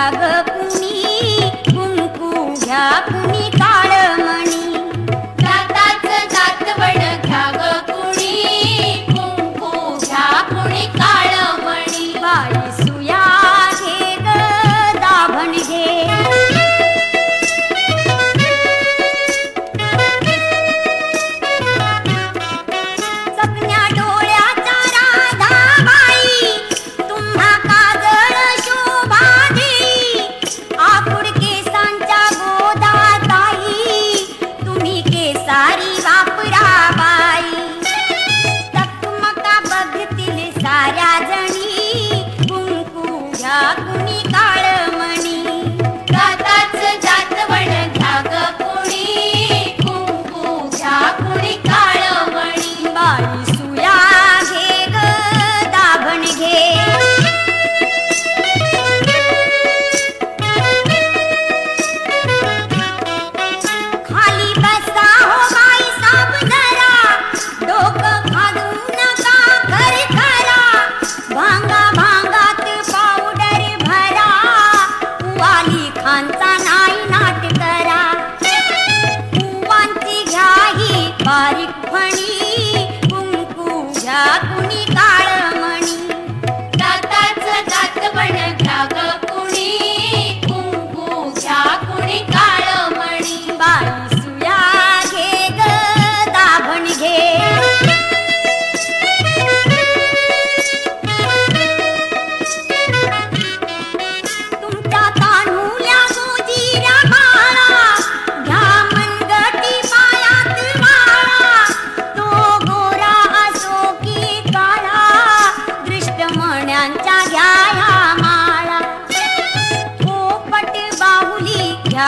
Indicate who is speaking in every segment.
Speaker 1: have a 呀，你娘。பணி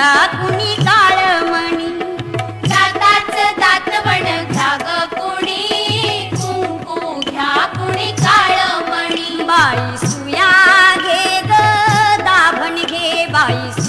Speaker 1: कुणी काळमणी
Speaker 2: जागाच दात म्हण जाग कुणी कुंकू घ्या कुणी काळमणी
Speaker 1: बाईसुया घे दाबण घे बाईस